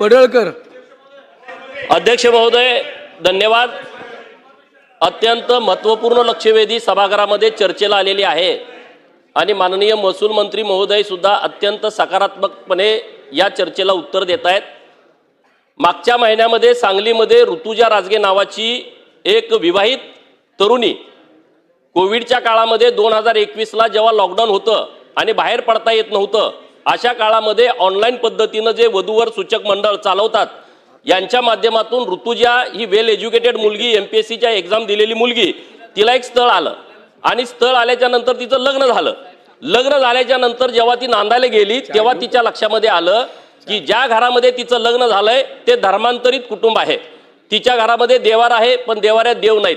पडळकर. अध्यक्ष महोदय धन्यवाद. अत्यंत महत्त्वपूर्ण लक्षवेधी सभागृहामध्ये चर्चेला आलेली आहे. आणि माननीय महसूल मंत्री महोदय सुद्धा अत्यंत सकारात्मकपणे या चर्चेला उत्तर देत आहेत. मागच्या महिन्यामध्ये सांगलीमध्ये ऋतुजा राजगे नावाची एक विवाहित तरुणी कोविडच्या काळामध्ये दोन हजार एकवीसला जेव्हा लॉकडाऊन होतं आणि बाहेर पडता येत नव्हतं अशा काळामध्ये ऑनलाईन पद्धतीनं जे वधूवर सूचक मंडळ चालवतात यांच्या माध्यमातून ऋतुजा ही वेल एज्युकेटेड मुलगी एम पी एस सीच्या एक्झाम दिलेली मुलगी तिला एक स्थळ आलं. आणि स्थळ आल्याच्यानंतर तिचं लग्न झालं. लग्न झाल्याच्यानंतर जेव्हा ती नांदायला गेली तेव्हा तिच्या लक्षामध्ये आलं की ज्या घरामध्ये तिचं लग्न झालंय ते धर्मांतरित कुटुंब आहे. तिच्या घरामध्ये देवार आहे पण देवाऱ्यात देव नाहीत.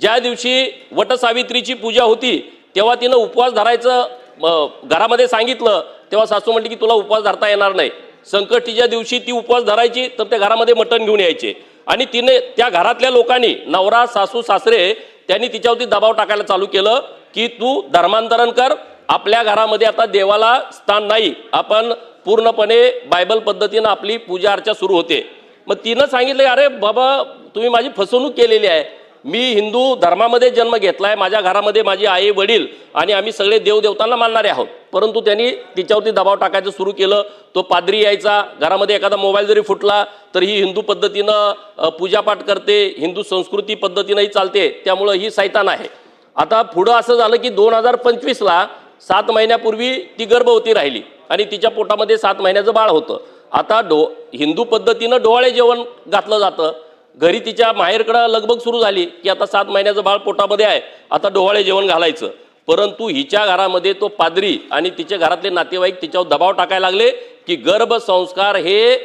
ज्या दिवशी वटसावित्रीची पूजा होती तेव्हा तिनं उपवास धरायचं घरामध्ये सांगितलं तेव्हा सासू म्हटली की तुला उपवास धरता येणार नाही. संकष्टीच्या दिवशी ती उपवास धरायची तर त्या घरामध्ये मटण घेऊन यायचे. आणि तिने त्या घरातल्या लोकांनी नवरा सासू सासरे त्यांनी तिच्यावरती दबाव टाकायला चालू केलं की तू धर्मांतरण कर. आपल्या घरामध्ये आता देवाला स्थान नाही. आपण पूर्णपणे बायबल पद्धतीनं आपली पूजा अर्चा सुरू होते. मग तिनं सांगितलं अरे बाबा तुम्ही माझी फसवणूक केलेली आहे. मी हिंदू धर्मामध्ये जन्म घेतला आहे माझ्या घरामध्ये माझी आई वडील आणि आम्ही सगळे देवदेवतांना मानणारे आहोत. परंतु त्यांनी तिच्यावरती दबाव टाकायचं सुरू केलं तो पादरी यायचा घरामध्ये एखादा मोबाईल जरी फुटला तर ही हिंदू पद्धतीनं पूजापाठ करते हिंदू संस्कृती पद्धतीनंही चालते त्यामुळं ही सैतान आहे. आता पुढं असं झालं की दोन हजार पंचवीसला सात महिन्यापूर्वी ती गर्भवती राहिली आणि तिच्या पोटामध्ये सात महिन्याचं बाळ होतं. आता डो हिंदू पद्धतीनं डोहाळे जेवण घातलं जातं घरी तिच्या माहेरकडं लगबग सुरू झाली की आता सात महिन्याचं बाळ पोटामध्ये आहे. आता डोहाळे जेवण घालायचं. परंतु हिच्या घरामध्ये तो पादरी आणि तिच्या घरातले नातेवाईक तिच्यावर दबाव टाकायला लागले की गर्भसंस्कार हे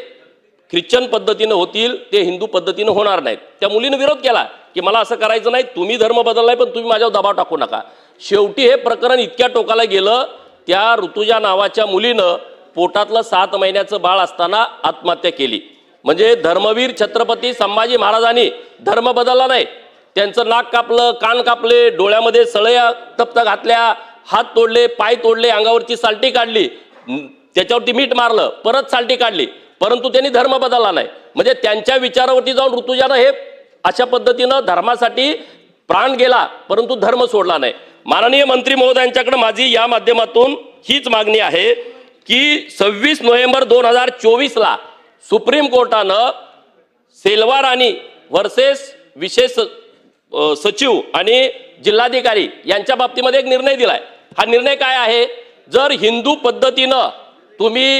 ख्रिश्चन पद्धतीनं होतील ते हिंदू पद्धतीनं होणार नाहीत. त्या मुलीनं विरोध केला की मला असं करायचं नाही तुम्ही धर्म बदललाय पण तुम्ही माझ्यावर दबाव टाकू नका. शेवटी हे प्रकरण इतक्या टोकाला गेलं त्या ऋतुजा नावाच्या मुलीनं पोटातलं सात महिन्याचं बाळ असताना आत्महत्या केली. म्हणजे धर्मवीर छत्रपती संभाजी महाराजांनी धर्म बदलला नाही. त्यांचं नाक कापलं कान कापले डोळ्यामध्ये सळया तप्त घातल्या हात तोडले पाय तोडले अंगावरची सालटी काढली त्याच्यावरती मीठ मारलं परत सालटी काढली. परंतु त्यांनी धर्म बदलला नाही. म्हणजे त्यांच्या विचारावरती जाऊन ऋतुजानं हे अशा पद्धतीनं धर्मासाठी प्राण गेला परंतु धर्म सोडला नाही. माननीय मंत्री महोदयांच्याकडे माझी या माध्यमातून हीच मागणी आहे की सव्वीस नोव्हेंबर दोन हजार चोवीसला सुप्रीम कोर्टानं सेलवार आणि वर्सेस विशेष सचिव आणि जिल्हाधिकारी यांच्या बाबतीमध्ये एक निर्णय दिलाय. हा निर्णय काय आहे? जर हिंदू पद्धतीनं तुम्ही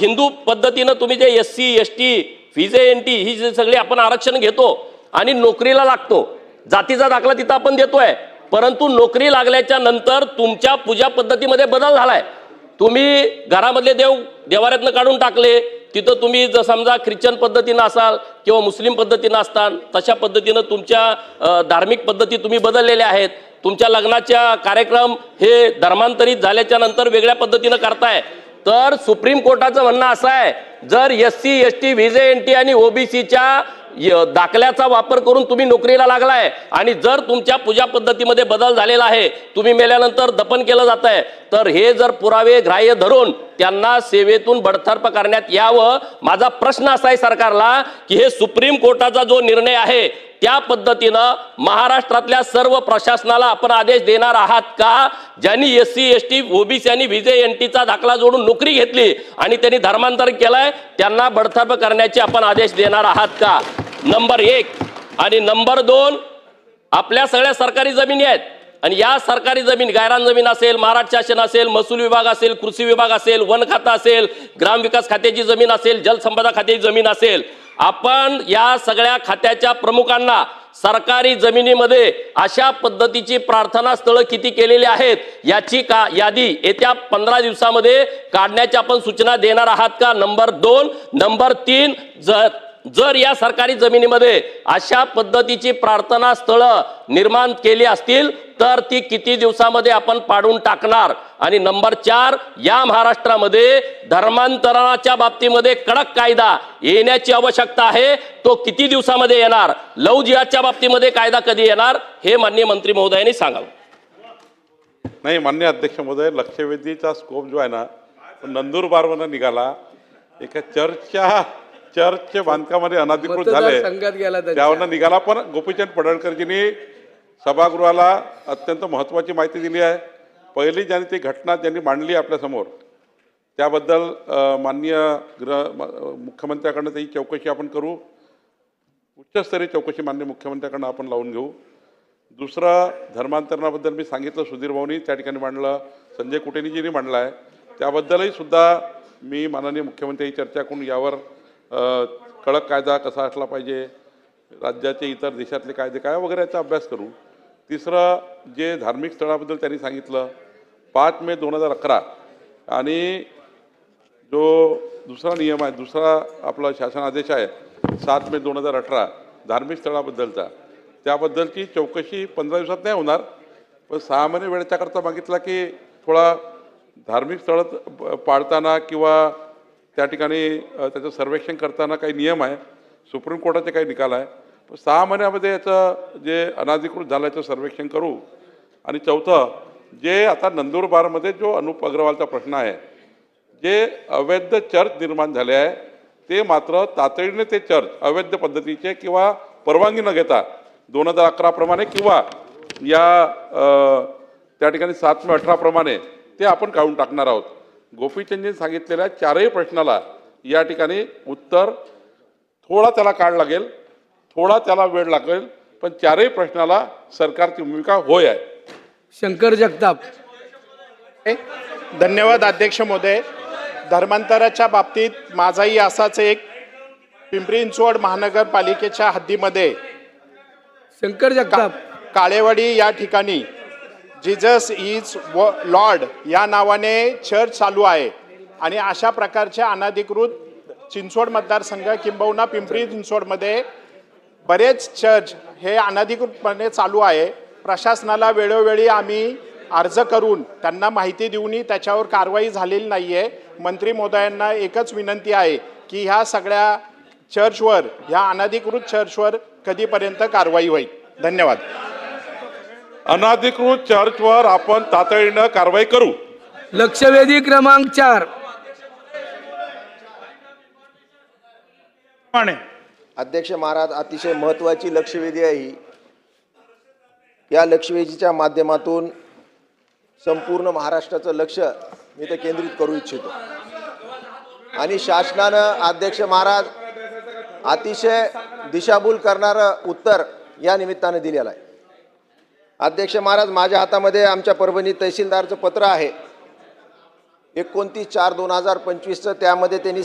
हिंदू पद्धतीनं तुम्ही जे S C S T V J N T ही जे सगळी आपण आरक्षण घेतो आणि नोकरीला लागतो जातीचा दाखला तिथं आपण देतोय परंतु नोकरी लागल्याच्या नंतर तुमच्या पूजा पद्धतीमध्ये बदल झालाय. तुम्ही घरामधले देव देवाऱ्यातनं काढून टाकले तिथं तुम्ही जर समजा ख्रिश्चन पद्धतीनं असाल किंवा मुस्लिम पद्धतीनं असताल तशा पद्धतीनं तुमच्या धार्मिक पद्धती तुम्ही बदललेल्या आहेत. तुमच्या लग्नाच्या कार्यक्रम हे धर्मांतरित झाल्याच्यानंतर वेगळ्या पद्धतीनं करताय. तर सुप्रीम कोर्टाचं म्हणणं असं आहे जर S C S T V J N T आणि ओबीसीच्या दाखल्याचा वापर करून तुम्ही नोकरीला लागलाय आणि जर तुमच्या पूजा पद्धतीमध्ये बदल झालेला आहे तुम्ही मेल्यानंतर दफन केलं जात आहे तर हे जर पुरावे ग्राह्य धरून त्यांना सेवेतून बडतर्फ करण्यात यावं. माझा प्रश्न असा आहे सरकारला की हे सुप्रीम कोर्टाचा जो निर्णय आहे त्या पद्धतीनं महाराष्ट्रातल्या सर्व प्रशासनाला आपण आदेश देणार आहात का? ज्यांनी S C S T OBC आणि विजय एन टीचा दाखला जोडून नोकरी घेतली आणि त्यांनी धर्मांतर केलंय त्यांना बडतर्फ करण्याचे आपण आदेश देणार आहात का? नंबर एक आणि नंबर दोन आपल्या सगळ्या सरकारी जमिनी आहेत. आणि या सरकारी जमीन गायरान जमीन असेल महाराष्ट्र शासन असेल महसूल विभाग असेल कृषी विभाग असेल वन खातं असेल ग्रामविकास खात्याची जमीन असेल जलसंपदा खात्याची जमीन असेल आपण या सगळ्या खात्याच्या प्रमुखांना सरकारी जमिनीमध्ये अशा पद्धतीची प्रार्थना स्थळं किती केलेली आहेत याची का यादी येत्या पंधरा दिवसामध्ये काढण्याच्या आपण सूचना देणार आहात का? नंबर दोन नंबर तीन जर जर या सरकारी जमिनीमध्ये अशा पद्धतीची प्रार्थना स्थळं निर्माण केली असतील तर ती किती दिवसामध्ये आपण पाडून टाकणार? आणि नंबर चार या महाराष्ट्रामध्ये धर्मांतरणाच्या बाबतीमध्ये कडक कायदा येण्याची आवश्यकता आहे. तो किती दिवसामध्ये येणार? लव जिहादच्या बाबतीमध्ये कायदा कधी येणार? हे माननीय मंत्री महोदयांनी सांगावं. नाही मान्य अध्यक्ष महोदय लक्षवेधीचा स्कोप जो आहे ना नंदुरबारवरनं निघाला. एका चर्चच्या चर्चच्या बांधकामामध्ये अनधिकृत झाले. त्यावरनं निघाला पण गोपीचंद पडळकरजींनी सभागृहाला अत्यंत महत्त्वाची माहिती दिली आहे. पहिली ज्यांनी ती घटना त्यांनी मांडली आपल्यासमोर त्याबद्दल माननीय गृह म- मुख्यमंत्र्याकडनं ती चौकशी आपण करू. उच्चस्तरीय चौकशी माननीय मुख्यमंत्र्याकडनं आपण लावून घेऊ. दुसरं धर्मांतरणाबद्दल मी सांगितलं सुधीर भाऊनी त्या ठिकाणी मांडलं संजय कुटेनीजींनी मांडलं आहे. त्याबद्दलही सुद्धा मी माननीय मुख्यमंत्री चर्चा करून यावर कडक कायदा कसा असला पाहिजे राज्याचे इतर देशातले कायदे काय वगैरे याचा अभ्यास करू. तिसरं जे धार्मिक स्थळाबद्दल त्यांनी सांगितलं पाच मे दोन हजार अकरा. आणि जो दुसरा नियम आहे दुसरा आपला शासन आदेश आहे सात मे दोन हजार अठरा धार्मिक स्थळाबद्दलचा. त्याबद्दलची चौकशी पंधरा दिवसात नाही होणार पण सहा महिने वेळेच्याकरता मागितला की थोडा धार्मिक स्थळं पाळताना किंवा त्या ठिकाणी त्याचं सर्वेक्षण करताना काही नियम आहे सुप्रीम कोर्टाचे काही निकाल आहे सहा महिन्यामध्ये याचं जे अनाधिकृत झाल्याचं सर्वेक्षण करू. आणि चौथं जे आता नंदुरबारमध्ये जो अनुप अग्रवालचा प्रश्न आहे जे अवैध चर्च निर्माण झाले आहे ते मात्र तातडीने ते चर्च अवैध पद्धतीचे किंवा परवानगी न घेता दोन हजार अकराप्रमाणे किंवा या त्या ठिकाणी सात मे अठराप्रमाणे ते आपण काढून टाकणार आहोत. गोपीचंदजी सांगितलेल्या चारही प्रश्नाला या ठिकाणी उत्तर थोडा त्याला काळ लागेल. थोडा त्याला वेळ लागेल पण चारही प्रश्नाला सरकारची भूमिका होय आहे. शंकर जगताप. धन्यवाद अध्यक्ष महोदय. धर्मांतराच्या बाबतीत माझाही असाच एक पिंपरी चिंचवड महानगरपालिकेच्या हद्दीमध्ये शंकर जगताप. काळेवाडी या ठिकाणी जिजस इज व लॉर्ड या नावाने चर्च चालू आहे. आणि अशा प्रकारच्या अनधिकृत चिंचवड मतदारसंघ किंबहुना पिंपरी चिंचवडमध्ये बरेच चर्च हे अनधिकृतपणे चालू आहे. प्रशासनाला वेळोवेळी आम्ही अर्ज करून त्यांना माहिती देऊनही त्याच्यावर कारवाई झालेली नाही आहे मंत्री महोदयांना एकच विनंती आहे की ह्या सगळ्या चर्चवर ह्या अनधिकृत चर्चवर कधीपर्यंत कारवाई होईल. धन्यवाद. अनाधिकृत चर्चवर आपण तातडीनं कारवाई करू. लक्षवेधी क्रमांक चार. अध्यक्ष महाराज अतिशय महत्त्वाची लक्षवेधी आहे ही. या लक्षवेधीच्या माध्यमातून संपूर्ण महाराष्ट्राचं लक्ष मी ते केंद्रित करू इच्छितो. आणि शासनानं अध्यक्ष महाराज अतिशय दिशाभूल करणारं उत्तर या निमित्तानं दिलेलं आहे. अध्यक्ष महाराज माझ्या हातामध्ये आमच्या परभणी तहसीलदारचं पत्र आहे. एकोणतीस चार दोन हजार पंचवीसचं त्यामध्ये त्यांनी